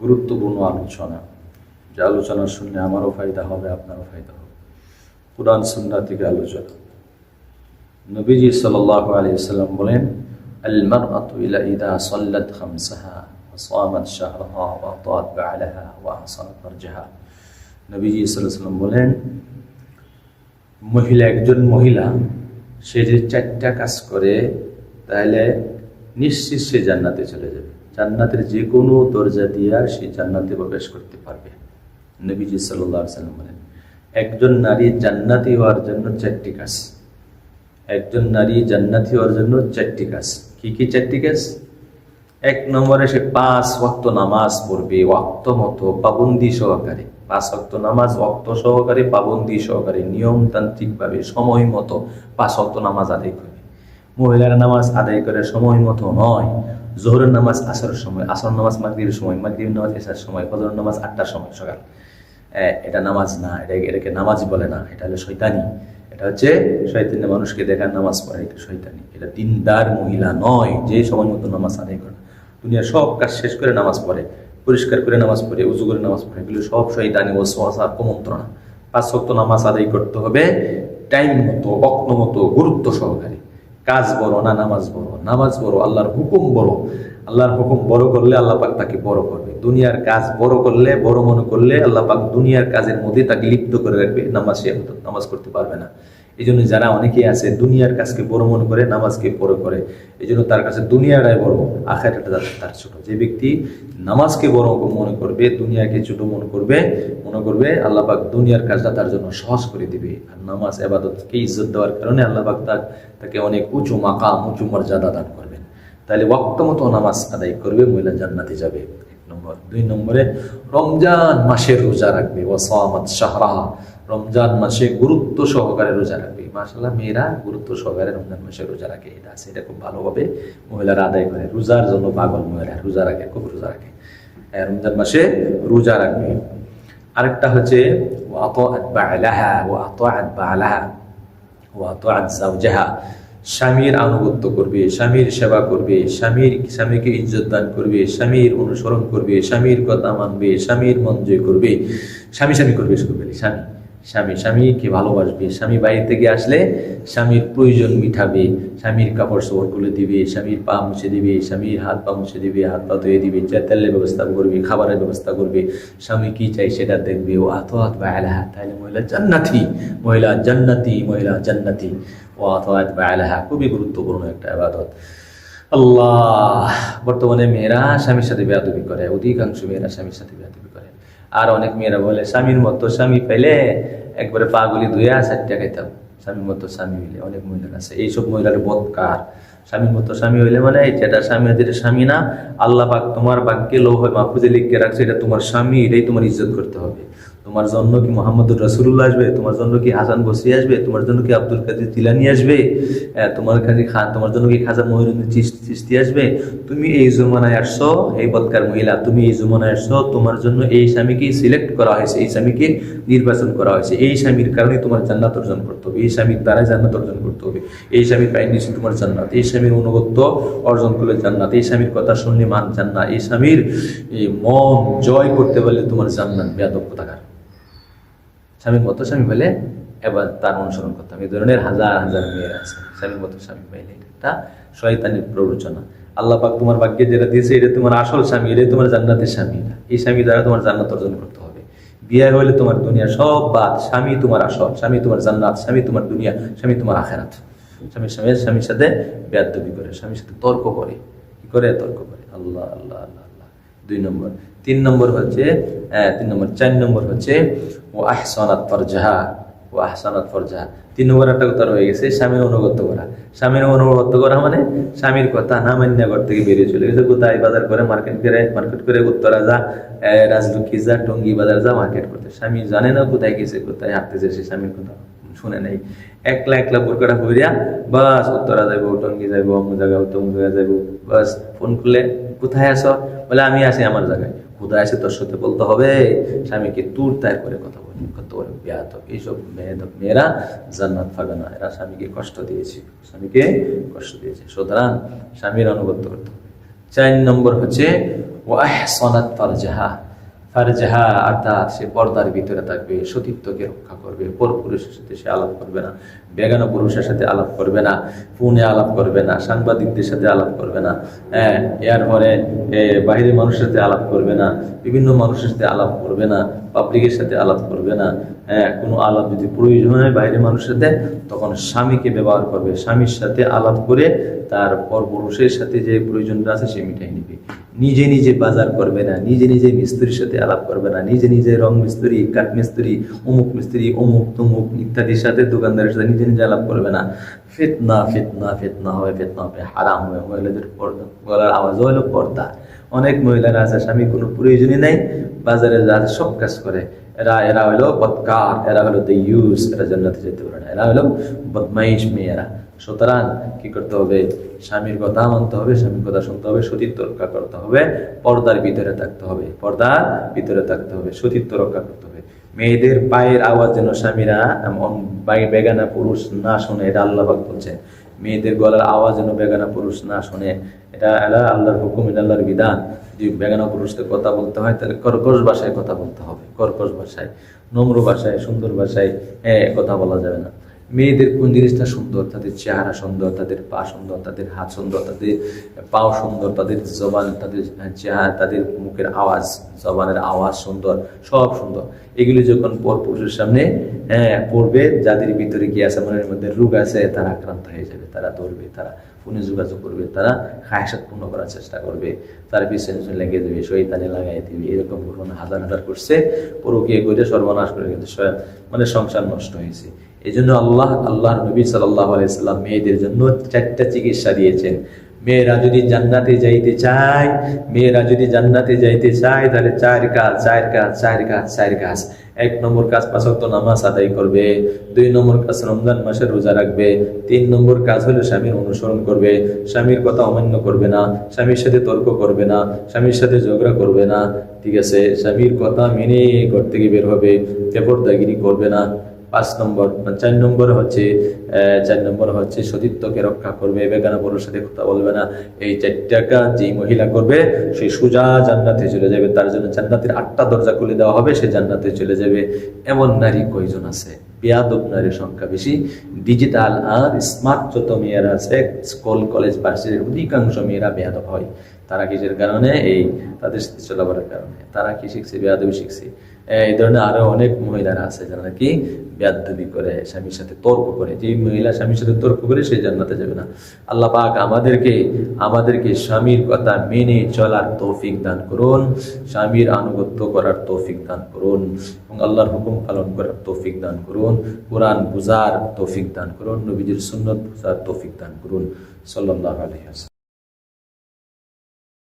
গুরুত্বপূর্ণ আলোচনা। যে আলোচনা শুনলে আমারও ফায়দা হবে, আপনারও ফায়দা হবে। কোরআন সুন্না থেকে আলোচনা। নবীজি সাল্লাহ আলিয়াল্লাম বলেন আলমার আতুইলা ইদা সল্লাদ খামসাহা সামাদ শাহরাহা ওয়া তাত বালাহা ওয়া হাসান ফারজাহা নবীজি সাল্লাম বলেন, মহিলা, একজন মহিলা, সে যে চারটা কাজ করে, তাহলে নিশ্চিত সে জান্নাতে চলে যাবে। জান্নাতের যে কোনো দরজা দিয়া সে জান্নাতে প্রবেশ করতে পারবে। নবীজি সাল্লাম বলেন, একজন নারী জান্নাতি হওয়ার জন্য চারটি কাজ। একজন নারী জান্নাতি হওয়ার জন্য চারটি কাজ। কি কি চারটি কাজ? এক নম্বরে সে পাঁচ ওয়াক্ত নামাজ পড়বে, ওয়াক্ত মতো পাবন্দি সহকারে। পাঁচ ওয়াক্ত নামাজ ওয়াক্ত সহকারে, পাবন্দি সহকারে নিয়মতান্ত্রিক ভাবে সময় মতো পাঁচ ওয়াক্ত নামাজ আদায় করবে। মহিলারা নামাজ আদায় করে সময় মতো নয়। জোহরের নামাজ আসরের সময় আসর নামাজ মাগরিবের সময়, মাগরিবের নামাজ এসার সময়, ফজরের নামাজ আটটার সময় সকাল। এটা নামাজ না, এটা এটাকে নামাজ বলে না, এটা হলো শৈতানি এটা হচ্ছে শৈতানি মানুষকে দেখার নামাজ পড়ে, এটা শৈতানি এটা দিনদার মহিলা নয় যে সময় মতো নামাজ আদায় করে। দুনিয়ার সব কাজ শেষ করে নামাজ পড়ে, পরিষ্কার করে নামাজ পড়ে, উজু করে নামাজ পড়ে, এগুলো সব শৈতানি ও সোয়াশা কুমন্ত্রণা। পাঁচ শক্ত নামাজ আদায় করতে হবে, টাইম মতো বক্ত মতো, গুরুত্ব সহকারে। কাজ বড় না নামাজ বড়? নামাজ বড়, আল্লাহর হুকুম বড়। আল্লাহর হুকুম বড় করলে আল্লাহ পাক তাকে বড় করবে। দুনিয়ার কাজ বড় করলে, বড় মনে করলে আল্লাহ পাক দুনিয়ার কাজের মধ্যে তাকে লিপ্ত করে রাখবে। নামাজ নামাজ করতে পারবে না। এই জন্য যারা অনেকেই আছে, দুনিয়ার কাজকে বড় মনে করে, নামাজকে বড় করে এই জন্য তার কাছে দুনিয়াটাই বড় আখেরাটা তার ছোট। যে ব্যক্তি নামাজকে বড় মনে করবে, দুনিয়াকে ছোট মনে করবে মনে করবে আল্লাহ পাক দুনিয়ার কাজটা তার জন্য সহজ করে দিবে। আর নামাজ আবাদতকে ইজ্জত দেওয়ার কারণে আল্লাহ পাক তার তাকে অনেক উঁচু মাকাম, উঁচু মর্যাদা দান করবেন। তাহলে ওয়াক্ত মতো নামাজ আদায় করবে, মহিলা জান্নাতে যাবে। এক নম্বর। দুই নম্বরে, রমজান মাসের রোজা রাখবে। ওয়াসামাত শাহরা। রমজান মাসে গুরুত্ব সহকারে রোজা রাখবে। মাসাল্লাহ মেয়েরা গুরুত্ব সহকারে রমজান মাসে রোজা রাখে। এটা আছে এটা খুব ভালোভাবে মহিলারা আদায় করে। রোজার জন্য পাগল মহিলা রোজা রাখে খুব রোজা রাখে। হ্যাঁ, রমজান মাসে রোজা রাখবে। আরেকটা হচ্ছে ওয়াতাআত বা'লাহা ওয়াতাআত বা'লাহা ওয়াতাআত যাওজাহা। স্বামীর আনুগত্য করবে স্বামীর সেবা করবে স্বামীর স্বামীকে ইজ্জত দান করবে স্বামীর অনুসরণ করবে স্বামীর কথা মানবে স্বামীর মন জয় করবে। স্বামী স্বামী করবে শুরু করবে স্বামী। স্বামী, স্বামীকে ভালোবাসবে। স্বামী বাইরে থেকে আসলে স্বামীর প্রয়োজন মিঠাবে স্বামীর কাপড় চোপড় খুলে দিবে, স্বামীর পা মুছে দিবে, স্বামীর হাত পা মুছে দিবে, হাত পা ধুয়ে দিবে তেলের ব্যবস্থা করবে, খাবারের ব্যবস্থা করবে। স্বামী কি চাই সেটা দেখবে। ও আত হাত বা আলাহা তাহলে মহিলা জান্নাতি মহিলা জান্নাতি মহিলা জান্নাতি। ও আত হাত বা আলাহা খুবই গুরুত্বপূর্ণ একটা আবাদত। আল্লাহ, বর্তমানে মেয়েরা স্বামীর সাথে বেয়াদবি করে। অধিকাংশ মেয়েরা স্বামীর সাথে বেয়াদবি করে। আর অনেক মেয়েরা বলে, স্বামীর মতো স্বামী পেলে একবারে পাগুলি ধুয়ে ষাটটা খাইতাম। স্বামীর মতো স্বামী হইলে অনেক মহিলার আছে। এইসব মহিলার বৎকার স্বামীর মতো স্বামী হইলে মানে যেটা স্বামী যেটা স্বামী না। আল্লাহ পাক তোমার বাক্যে লোহ মাহফুজে লিখে রাখছে, এটা তোমার স্বামী, এটাই তোমার ইজ্জত করতে হবে। তোমার জন্য কি মোহাম্মদুর রসুল্লাহ আসবে? তোমার জন্য কি হাসান বসরি আসবে? তোমার জন্য কি আব্দুল কাদের তিলানি আসবে? তোমার কাছে তোমার জন্য কি খাজা মহিরুদ্দিন চিস- চিস্তি আসবে? তুমি এই জমানায় আসছো, এই বৎকার মহিলা, তুমি এই জমানায় আসছো, তোমার জন্য এই স্বামীকে সিলেক্ট করা হয়েছে, এই স্বামীকে নির্বাচন করা হয়েছে। এই স্বামীর কারণে তোমার জান্নাত অর্জন করতে হবে। এই স্বামীর দ্বারাই জান্নাত অর্জন করতে হবে। এই স্বামীর পায়ে নিশ্চয় তোমার জান্নাত। এই স্বামীর অনুগত্য অর্জন করলে জান্নাত। এই স্বামীর কথা শুনলে মান জান্নাত। এই স্বামীর মন জয় করতে পারলে তোমার জান্নাত বেয়াদব থাকার স্বামীর মতো স্বামী পেলে এবার তার অনুসরণ করতাম এই ধরনের হাজার হাজার মেয়ের আছে। স্বামীর মতো স্বামী পাইলে? এটা শয়তানির প্ররোচনা। আল্লাহ পাক তোমার ভাগ্যে যেটা দিয়েছে, এটা তোমার আসল স্বামী, এটাই তোমার জান্নাতের স্বামী। এই স্বামী দ্বারা তোমার জান্নাত অর্জন করতে হবে। বিয়ে হলে তোমার দুনিয়া সব বাদ। স্বামী তোমার আসল, স্বামী তোমার জান্নাত, স্বামী তোমার দুনিয়া, স্বামী তোমার আখেরাত। স্বামীর স্বামী স্বামীর সাথে বেয়াদবি করে, স্বামীর সাথে তর্ক করে। কি করে? তর্ক করে। আল্লাহ আল্লাহ আল্লাহ আল্লাহ। দুই নম্বর তিন নম্বর হচ্ছে আহ, তিন নম্বর চার নম্বর হচ্ছে ও আহসানাত ফরজাহা ও আহসানাত ফরজাহা। তিন নম্বর একটা কথা রয়ে গেছে স্বামীর অনুগত করা। স্বামীর অনুগত করা মানে স্বামীর কথা না মান্য ঘর থেকে বেরিয়ে চলে গেছে। কোথায়? বাজার করে মার্কেট করে মার্কেট করে উত্তরা যা রাজলক্ষ্মী যা টঙ্গি বাজার যা মার্কেট করতে। স্বামী জানে না কোথায় গেছে কোথায় হাঁটতেছে সে স্বামীর কথা শুনে নাই। একলা একলা বোরকাটা হইয়া বাস উত্তরা যাইবো টঙ্গি যাইবো অমুক জায়গা তমুক যাইবো বাস ফোন করলে কোথায় আসো বলে আমি আছি আমার জায়গায়। কোথায় এসে তোর সাথে বলতে হবে, স্বামীকে তুর তাই করে কথা বলি। কত বলে ব্যাত এইসব মেয়েদক মেয়েরা জান্নাত পাবে এরা স্বামীকে কষ্ট দিয়েছে, স্বামীকে কষ্ট দিয়েছে। সুতরাং স্বামীর অনুগত করতে হবে। চার নম্বর হচ্ছে ও ওয়াহসানাত ফারজাহা ফারজাহা অর্থাৎ সে পর্দার ভিতরে থাকবে, সতীত্বকে রক্ষা করবে পর পুরুষের সাথে সে আলাপ করবে না, বেগানো পুরুষের সাথে আলাপ করবে না, ফোনে আলাপ করবে না, সাংবাদিকদের সাথে আলাপ করবে না হ্যাঁ এরপরে বাহিরের মানুষের সাথে আলাপ করবে না, বিভিন্ন মানুষের সাথে আলাপ করবে না পাবলিকের সাথে আলাপ করবে না হ্যাঁ কোনো আলাপ যদি প্রয়োজন হয় বাইরের মানুষের সাথে, তখন স্বামীকে ব্যবহার করবে। স্বামীর সাথে আলাপ করে তার পর পুরুষের সাথে যে প্রয়োজনটা আছে সে মিটাই নিবে। নিজে নিজে বাজার করবে না, নিজে নিজে মিস্ত্রির সাথে আলাপ করবে না, নিজে নিজে রং মিস্ত্রি, কাঠ মিস্ত্রি, অমুক মিস্ত্রি, অমুক তমুক ইত্যাদির সাথে দোকানদারের সাথে নিজে নিজে আলাপ করবে না। ফেতনা ফেতনা ফেতনা হবে ফেতনা হবে, হারাম হবে। মহিলাদের পর্দা গলার আওয়াজ হলো পর্দা। অনেক মহিলারা আছে, স্বামী কোনো প্রয়োজনই নাই, বাজারে যা সব কাজ করে। এরা এরা হলো বদকার এরা হলো দ্য এরা জান্নাতে যেতে পারে না। এরা হলো বদমাইশ মেয়েরা। সুতরাং কি করতে হবে? স্বামীর কথা মানতে হবে, স্বামীর কথা শুনতে হবে, সতীত্ব রক্ষা করতে হবে, পর্দার ভিতরে থাকতে হবে, পর্দার ভিতরে থাকতে হবে, সতীত্ব রক্ষা করতে হবে। মেয়েদের পায়ের আওয়াজ যেন স্বামীরা এমন বেগানা পুরুষ না শুনে, এটা আল্লাহ বলছেন। মেয়েদের গলার আওয়াজ যেন বেগানা পুরুষ না শোনে, এটা আল্লাহ, আল্লাহর হুকুম, এটা আল্লাহর বিধান। যে বেগানা পুরুষকে কথা বলতে হয় তাহলে কর্কশ ভাষায় কথা বলতে হবে। কর্কশ ভাষায়, নম্র ভাষায়, সুন্দর ভাষায় হ্যাঁ কথা বলা যাবে না। মেয়েদের কোন জিনিসটা সুন্দর? তাদের চেহারা সুন্দর, তাদের পা সুন্দর, তাদের হাত সুন্দর, তাদের পাও সুন্দর, তাদের জবান, তাদের চেহারা, তাদের মুখের আওয়াজ, জবানের আওয়াজ সুন্দর, সব সুন্দর। এগুলি যখন পর পুরুষের সামনে হ্যাঁ পড়বে যাদের ভিতরে কি আছে, মনের মধ্যে রোগ আছে, তারা আক্রান্ত হয়ে যাবে, তারা ধরবে তারা ফোনে যোগাযোগ করবে, তারা খায়সাত পূর্ণ করার চেষ্টা করবে, তার পিছনে লেগে দেবে শৈতানে লাগাই দিবে, এরকম ঘটনা হাজার হাজার করছে পরকীয় করে সর্বনাশ করে কিন্তু মানে সংসার নষ্ট হয়েছে। এই জন্য আল্লাহ আল্লাহ নবী সাল্লাহ আলাইসাল্লাম মেয়েদের জন্য চারটা চিকিৎসা দিয়েছেন। মেয়েরা যদি জান্নাতে যাইতে চায়, মেয়েরা যদি জান্নাতে যাইতে চায়, তাহলে চার কাজ চার কাজ চার কাজ চার কাজ। এক নম্বর কাজ পাঁচক্ত নামাজ আদায় করবে, দুই নম্বর কাজ রমজান মাসে রোজা রাখবে, তিন নম্বর কাজ হলো স্বামীর অনুসরণ করবে। স্বামীর কথা অমান্য করবে না, স্বামীর সাথে তর্ক করবে না, স্বামীর সাথে ঝগড়া করবে না, ঠিক আছে? স্বামীর কথা মেনে ঘর থেকে বের হবে বেপরদাগিরি করবে না। পাঁচ নম্বর চার নম্বর হচ্ছে চার নম্বর হচ্ছে সতীত্বকে রক্ষা করবে। বেগানা বড়োর সাথে কথা বলবে না। এই চারটা কাজ যে মহিলা করবে জান্নাতে চলে যাবে। তার জন্য জান্নাতের আটটা দরজা খুলে দেওয়া হবে, সে জান্নাতে চলে যাবে। এমন নারী কয়জন আছে? বেয়াদব নারীর সংখ্যা বেশি। ডিজিটাল আর স্মার্ট যত মেয়েরা আছে, স্কুল, কলেজ, ভার্সিটির অধিকাংশ মেয়েরা বেয়াদব হয়। তারা কিসের কারণে? এই তাদের সাথে চলাফেরার কারণে। তারা কি শিখছে? বেয়াদবি শিখছে। এই ধরনের আরও অনেক মহিলারা আছে যারা নাকি বেয়াদবি করে, স্বামীর সাথে তর্ক করে। যে মহিলা স্বামীর সাথে তর্ক করে, সে জান্নাতে যাবে না। আল্লাহ পাক আমাদেরকে আমাদেরকে স্বামীর কথা মেনে চলার তৌফিক দান করুন, স্বামীর আনুগত্য করার তৌফিক দান করুন, এবং আল্লাহর হুকুম পালন করার তৌফিক দান করুন, কোরআন বুঝার তৌফিক দান করুন, নবীজির সুন্নত বুঝার তৌফিক দান করুন। সাল্লাহ আলহিহাস